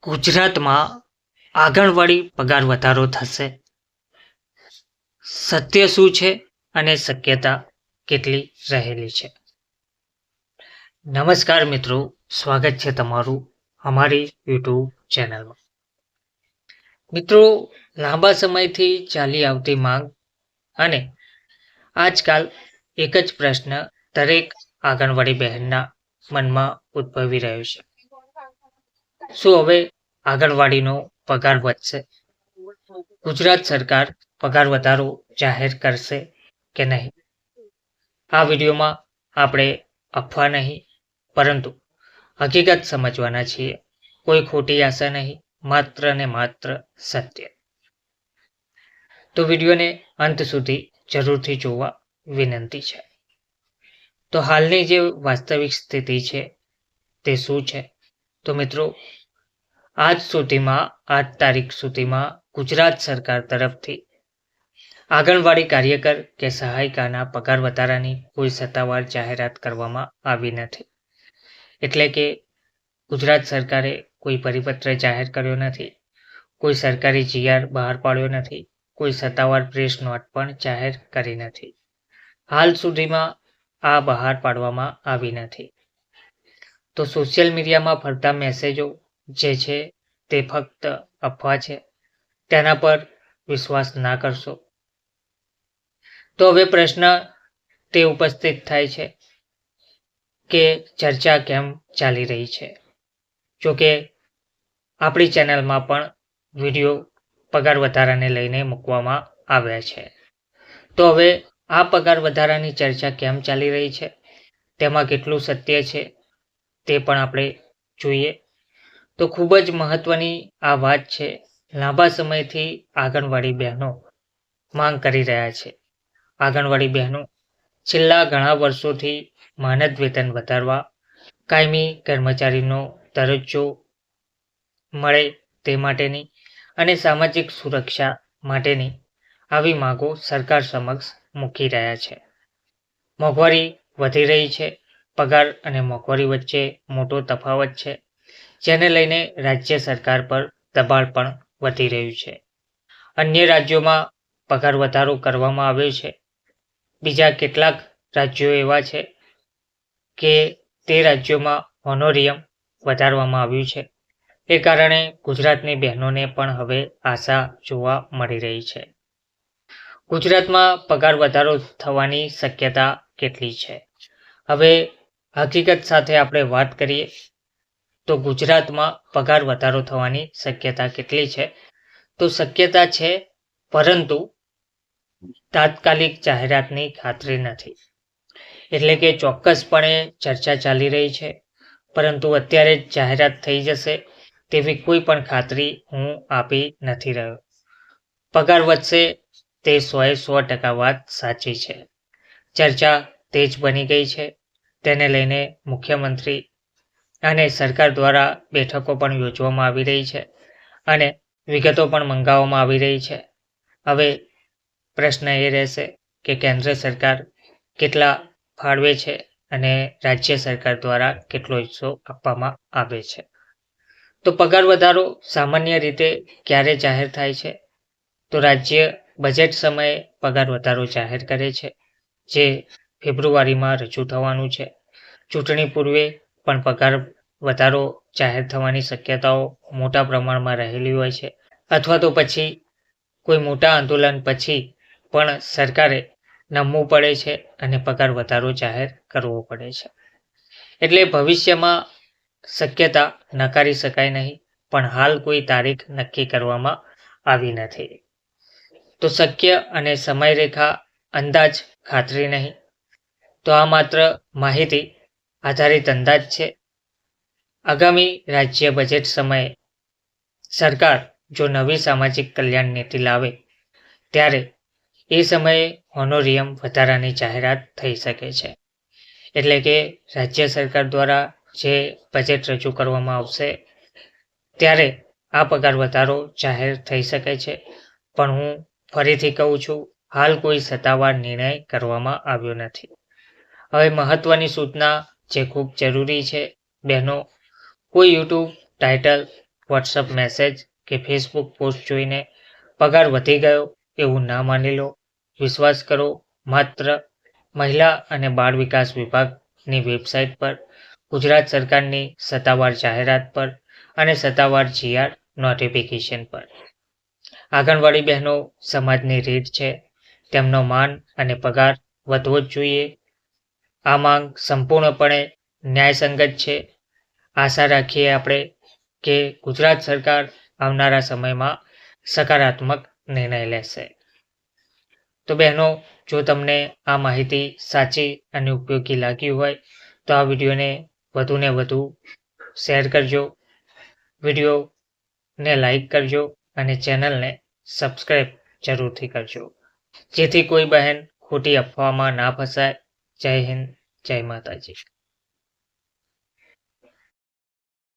ગુજરાતમાં આંગણવાડી પગાર વધારો થશે. સત્ય શું છે અને શક્યતા કેટલી રહેલી છે? નમસ્કાર મિત્રો, સ્વાગત છે તમારું અમારી યુટ્યુબ ચેનલમાં. મિત્રો, લાંબા સમયથી ચાલી આવતી માંગ અને આજકાલ એક જ પ્રશ્ન દરેક આંગણવાડી બહેનના મનમાં ઉદ્ભવી રહ્યો છે. શું હવે આંગણવાડીનો પગાર વધશે? ગુજરાત સરકાર પગાર વધારો જાહેર કરશે કે નહીં? આ વિડીયોમાં આપણે અફવા નહીં, પરંતુ હકીકત સમજવાના છીએ. કોઈ ખોટી આશા નહીં, માત્ર ને માત્ર સત્ય. તો વિડીયોને અંત સુધી જરૂરથી જોવા વિનંતી છે. તો હાલની જે વાસ્તવિક સ્થિતિ છે તે શું છે? તો મિત્રો આજ સુધીમાં આઠ તારીખ સુધીમાં ગુજરાત સરકાર તરફથી આંગણવાડી કાર્યકર કે સહાયિકાના પગાર વધારાની કોઈ સત્તાવાર જાહેરાત કરવામાં આવી નથી. એટલે કે ગુજરાત સરકારે કોઈ પરિપત્ર જાહેર કર્યો નથી, કોઈ સરકારી જીઆર બહાર પાડ્યો નથી, કોઈ સત્તાવાર પ્રેસ નોટ પણ જાહેર કરી નથી. હાલ સુધીમાં આ બહાર પાડવામાં આવી નથી. તો સોશિયલ મીડિયામાં ફરતા મેસેજો જે છે તે ફક્ત અફવા છે. તેના પર વિશ્વાસ ના કરશો. તો હવે પ્રશ્ન તે ઉપસ્થિત થાય છે કે ચર્ચા કેમ ચાલી રહી છે? જોકે આપણી ચેનલમાં પણ વીડિયો પગાર વધારાને લઈને મૂકવામાં આવ્યા છે. તો હવે આ પગાર વધારાની ચર્ચા કેમ ચાલી રહી છે? તેમાં કેટલું સત્ય છે તે પણ આપણે જોઈએ. તો ખૂબ જ મહત્વની આ વાત છે. લાંબા સમયથી આંગણવાડી બહેનો માંગ કરી રહ્યા છે. આંગણવાડી બહેનો છેલ્લા ઘણા વર્ષોથી માનદ વેતન વધારવા, કાયમી કર્મચારીનો દરજ્જો મળે તે માટેની અને સામાજિક સુરક્ષા માટેની આવી માગો સરકાર સમક્ષ મૂકી રહ્યા છે. મોંઘવારી વધી રહી છે. પગાર અને મોંઘવારી વચ્ચે મોટો તફાવત છે. જેને લઈને રાજ્ય સરકાર પર દબાણ પણ વધી રહ્યું છે. અન્ય રાજ્યોમાં પગાર વધારો કરવામાં આવ્યો છે. બીજા કેટલાક રાજ્યો એવા છે કે તે રાજ્યોમાં હોનોરિયમ વધારવામાં આવ્યું છે. એ કારણે ગુજરાતની બહેનોને પણ હવે આશા જોવા મળી રહી છે. ગુજરાતમાં પગાર વધારો થવાની શક્યતા કેટલી છે? હવે હકીકત સાથે આપણે વાત કરીએ તો ગુજરાતમાં પગાર વધારો થવાની શક્યતા કેટલી છે? તો શક્યતા છે, પરંતુ તાત્કાલિક જાહેરાતની ખાતરી નથી. એટલે કે ચોક્કસપણે ચર્ચા ચાલી રહી છે. પરંતુ અત્યારે જાહેરાત થઈ જશે તેવી કોઈ પણ ખાતરી હું આપી નથી રહ્યો. પગાર વધશે તે સોએ સો ટકા વાત સાચી છે. ચર્ચા તેજ બની ગઈ છે. તેને લઈને મુખ્યમંત્રી અને સરકાર દ્વારા બેઠકો પણ યોજવામાં આવી રહી છે અને વિગતો પણ મંગાવવામાં આવી રહી છે. હવે પ્રશ્ન એ રહેશે કે કેન્દ્ર સરકાર કેટલા ફાળવે છે અને રાજ્ય સરકાર દ્વારા કેટલો હિસ્સો આપવામાં આવે છે. તો પગાર વધારો સામાન્ય રીતે ક્યારે જાહેર થાય છે? તો રાજ્ય બજેટ સમયે પગાર વધારો જાહેર કરે છે, જે ફેબ્રુઆરીમાં રજૂ થવાનું છે. ચૂંટણી પૂર્વે પણ પગાર વધારો જાહેર થવાની શક્યતાઓ મોટા પ્રમાણમાં રહેલી હોય છે. અથવા તો પછી કોઈ મોટા આંદોલન પછી પણ સરકારે નમવું પડે છે અને પગાર વધારો જાહેર કરવો પડે છે. એટલે ભવિષ્યમાં શક્યતા નકારી શકાય નહીં, પણ હાલ કોઈ તારીખ નક્કી કરવામાં આવી નથી. તો શક્ય અને સમયરેખા અંદાજ ખાતરી નહીં. તો આ માત્ર માહિતી આધારિત અંદાજ છે. આગામી રાજ્ય બજેટ સમયે સરકાર જો નવી સામાજિક કલ્યાણ નીતિ લાવે, ત્યારે એ સમયે હોનોરિયમ વધારાની જાહેરાત થઈ શકે છે. એટલે કે રાજ્ય સરકાર દ્વારા જે બજેટ રજૂ કરવામાં આવશે, ત્યારે આ પગાર વધારો જાહેર થઈ શકે છે. પણ હું ફરીથી કહું છું, હાલ કોઈ સત્તાવાર નિર્ણય કરવામાં આવ્યો નથી. હવે મહત્વની સૂચના જે ખૂબ જરૂરી છે. બહેનો, કોઈ યુટ્યુબ, ટાઇટલ, વોટ્સઅપ મેસેજ કે ફેસબુક પોસ્ટ જોઈને પગાર વધી ગયો એવું ના માની લો. વિશ્વાસ કરો, માત્ર મહિલા અને બાળ વિકાસ વિભાગની વેબસાઇટ પર, ગુજરાત સરકારની સત્તાવાર જાહેરાત પર અને સત્તાવાર જીઆર નોટિફિકેશન પર. આંગણવાડી બહેનો સમાજની રીત છે. તેમનો માન અને પગાર વધવો જ જોઈએ. આ માંગ સંપૂર્ણપણે ન્યાયસંગત છે. આશા રાખીએ આપણે કે ગુજરાત સરકાર આવનારા સમયમાં સકારાત્મક નિર્ણય લેશે. તો બહેનો, જો તમને આ માહિતી સાચી અને ઉપયોગી લાગી હોય, તો આ વિડીયોને વધુને વધુ શેર કરજો. વિડીયોને લાઈક કરજો અને ચેનલને સબસ્ક્રાઈબ જરૂરથી કરજો. જેથી કોઈ બહેન ખોટી અફવામાં ના ફસાય. જય હિન્દ જય માતાજી.